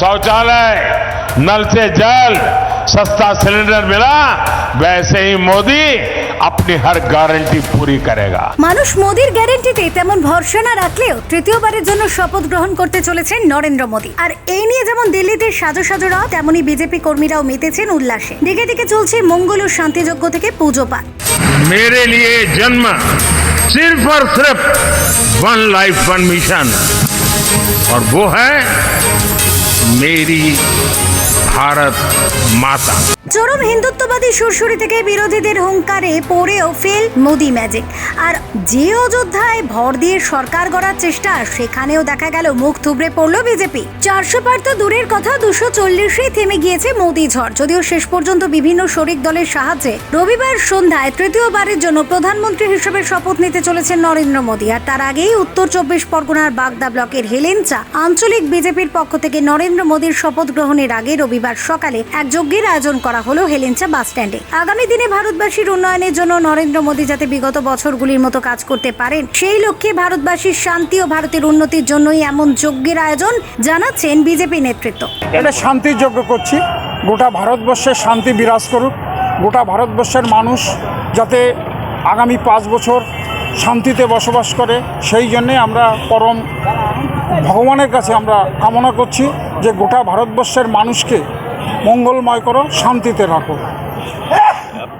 शौचालय नल से जल सस्ता सिलेंडर मिला वैसे ही मोदी अपनी हर गारंटी पूरी करेगा মানুষ মোদির গ্যারেন্টিতে তেমন ভরসা না রাখলেও তৃতীয়বারের জন্য শপথ গ্রহণ করতে চলেছেন নরেন্দ্র মোদী আর এই নিয়ে যেমন দিল্লিতে সাজো সাজোরাও তেমনি বিজেপি কর্মীরাও মেতেছেন উল্লাসে দিকে দিকে চলছে মঙ্গল ও শান্তিযজ্ঞ থেকে পুজো পাঠ मेरे लिए जन्म सिर्फ और सिर्फ वन लाइफ वन मिशन और वो है मेरी भारत माता। চরম হিন্দুত্ববাদী সুরসুরি থেকে বিরোধীদের হুঙ্কারে পড়েও ফেল মোদি ম্যাজিক। আর যে অযোধ্যায় ভর দিয়ে সরকার গড়ার চেষ্টা, সেখানেও দেখা গেল মুখ থুবড়ে পড়ল বিজেপি। চারশো পার তো দূরের কথা, দুশো চল্লিশেই থেমে গিয়েছে মোদি ঝড়। যদিও শেষ পর্যন্ত বিভিন্ন শরিক দলের সাহায্যে রবিবার সন্ধ্যায় তৃতীয়বারের জন্য প্রধানমন্ত্রী হিসেবে শপথ নিতে চলেছেন নরেন্দ্র মোদী। আর তার আগেই উত্তর চব্বিশ পরগনার বাগদা ব্লকের হেলেঞ্চা আঞ্চলিক বিজেপির পক্ষ থেকে নরেন্দ্র মোদীর শপথ গ্রহণের আগে রবিবার সকালে এক যজ্ঞের আয়োজন করা হলো হেলেঞ্চা বাস স্ট্যান্ডে। আগামী দিনে ভারতবাসীর উন্নয়নের জন্য নরেন্দ্র মোদী যাতে বিগত বছরগুলির মতো কাজ করতে পারেন, সেই লক্ষ্যে ভারতবাসীর শান্তি ও ভারতের উন্নতির জন্যই এমন যজ্ঞের আয়োজন জানাচ্ছেন বিজেপি নেতৃত্ব। এটা শান্তির যজ্ঞ করছি। গোটা ভারতবর্ষে শান্তি বিরাজ করুক। গোটা ভারতবর্ষের মানুষ যাতে আগামী পাঁচ বছর শান্তিতে বসবাস করে, সেই জন্যে আমরা পরম ভগবানের কাছে আমরা কামনা করছি যে গোটা ভারতবর্ষের মানুষকে মঙ্গলময় করো শান্তিতে রাখো।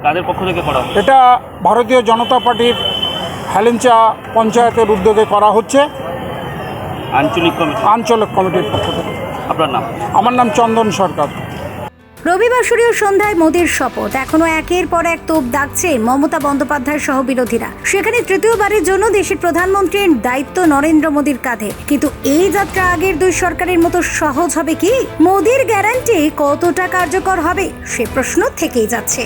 তাদের পক্ষ থেকে করা এটা ভারতীয় জনতা পার্টির হ্যালেঞ্চা পঞ্চায়েতের উদ্যোগে করা হচ্ছে। আঞ্চলিক কমিটি। আঞ্চলিক কমিটির পক্ষ থেকে। আপনার নাম? আমার নাম চন্দন সরকার। রবিবাসরীয় সন্ধ্যায় মোদীর শপথ। এখনও একের পর এক তোপ ডাকছে মমতা বন্দ্যোপাধ্যায় সহ বিরোধীরা। সেখানে তৃতীয়বারের জন্য দেশের প্রধানমন্ত্রীর দায়িত্ব নরেন্দ্র মোদীর কাঁধে। কিন্তু এই যাত্রা আগের দুই সরকারের মতো সহজ হবে কি? মোদীর গ্যারান্টি কতটা কার্যকর হবে? সে প্রশ্ন থেকেই যাচ্ছে।